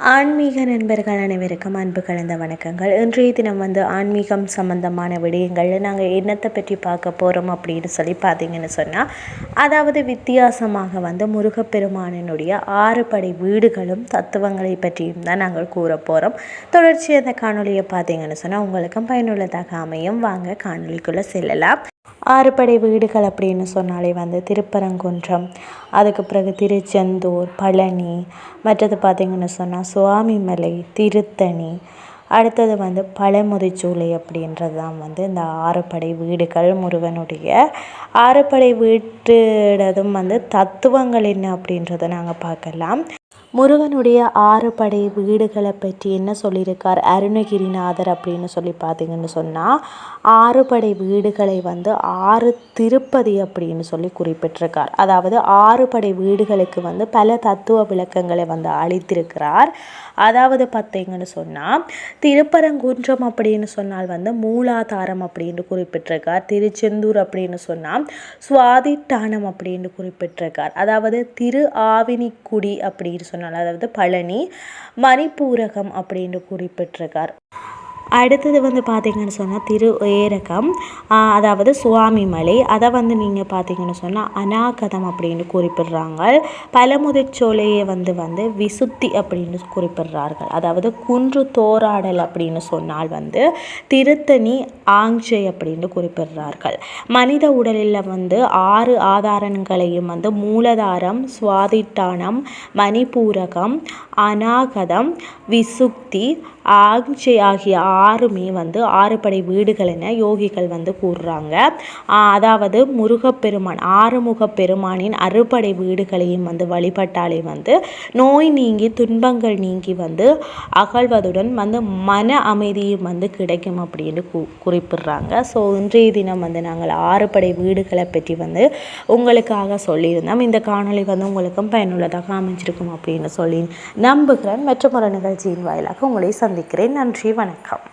ஆன்மீக நண்பர்கள் அனைவருக்கும் அன்பு கலந்த வணக்கங்கள். இன்றைய தினம் வந்து ஆன்மீகம் சம்பந்தமான விடயங்களில் நாங்கள் என்னத்தை பற்றி பார்க்க போகிறோம் அப்படின்னு சொல்லி பார்த்தீங்கன்னு சொன்னால் அதாவது வித்தியாசமாக வந்து முருகப்பெருமானினுடைய ஆறு படை வீடுகளும் தத்துவங்களை பற்றியும் தான் நாங்கள் கூற போகிறோம் தொடர்ச்சி அந்த காணொலியை பார்த்தீங்கன்னு சொன்னால் உங்களுக்கும் பயனுள்ளதாக அமையும். வாங்க காணொலிக்குள்ளே செல்லலாம். ஆறுபடை வீடுகள் அப்படின்னு சொன்னாலே வந்து திருப்பரங்குன்றம் அதுக்கு பிறகு திருச்செந்தூர் பழனி மற்றது பார்த்திங்கன்னு சொன்னால் சுவாமிமலை திருத்தணி அடுத்தது வந்து பழமுதிர்ச்சோலை அப்படின்றது தான் வந்து இந்த ஆறுபடை வீடுகள் முருகனுடைய. ஆறுபடை வீட்டுடதும் வந்து தத்துவங்கள் என்ன அப்படின்றத நாங்கள் பார்க்கலாம். முருகனுடைய ஆறு படை வீடுகளை பற்றி என்ன சொல்லியிருக்கார்? அருணகிரிநாதர் அப்படின்னு சொல்லி பார்த்தீங்கன்னு சொன்னால் ஆறு படை வீடுகளை வந்து ஆறு திருப்பதி அப்படின்னு சொல்லி குறிப்பிட்டிருக்கார். அதாவது ஆறு படை வீடுகளுக்கு வந்து பல தத்துவ விளக்கங்களை வந்து அளித்திருக்கிறார். அதாவது பார்த்தீங்கன்னு சொன்னால் திருப்பரங்குன்றம் அப்படின்னு சொன்னால் வந்து மூலாதாரம் அப்படின்னு குறிப்பிட்டிருக்கார். திருச்செந்தூர் அப்படின்னு சொன்னால் சுவாதிட்டானம் அப்படின்னு குறிப்பிட்டிருக்கார். அதாவது திரு ஆவினிக்குடி அப்படின்னு சொன்னால் அதாவது பழனி மணிப்பூரகம் அப்படின்னு குறிப்பிட்டிருக்கார். அடுத்தது வந்து பார்த்திங்கன்னு சொன்னால் திரு ஏரகம் அதாவது சுவாமி மலை அதை வந்து நீங்கள் பார்த்தீங்கன்னு சொன்னால் அநாகதம் அப்படின்னு குறிப்பிடுறாங்க. பழமுதிர்ச்சோலையை வந்து வந்து விசுத்தி அப்படின்னு குறிப்பிடுறார்கள். அதாவது குன்று தோராடல் அப்படின்னு சொன்னால் வந்து திருத்தணி ஆங்ஜை அப்படின்னு குறிப்பிடுறார்கள். மனித உடலில் வந்து ஆறு ஆதாரங்களையும் வந்து மூலதாரம் சுவாதிட்டானம் மணிப்பூரகம் அநாகதம் விசுக்தி ஆங்ஜை ஆகிய ஆறுமே வந்து ஆறுபடை வீடுகள் என யோகிகள் வந்து கூறுறாங்க. அதாவது முருகப்பெருமான் ஆறுமுக பெருமானின் அறுபடை வீடுகளையும் வந்து வழிபட்டாலே வந்து நோய் நீங்கி துன்பங்கள் நீங்கி வந்து அகழ்வதுடன் வந்து மன அமைதியும் வந்து கிடைக்கும் அப்படின்னு கு குறிப்பிடுறாங்க. ஸோ இன்றைய தினம் வந்து நாங்கள் ஆறுபடை வீடுகளை பற்றி வந்து உங்களுக்காக சொல்லியிருந்தோம். இந்த காணொலி வந்து உங்களுக்கும் பயனுள்ளதாக அமைஞ்சிருக்கும் அப்படின்னு சொல்லி நம்புகிறேன். மற்றொரு நிகழ்ச்சியின் வாயிலாக உங்களை சந்திக்கிறேன். நன்றி வணக்கம்.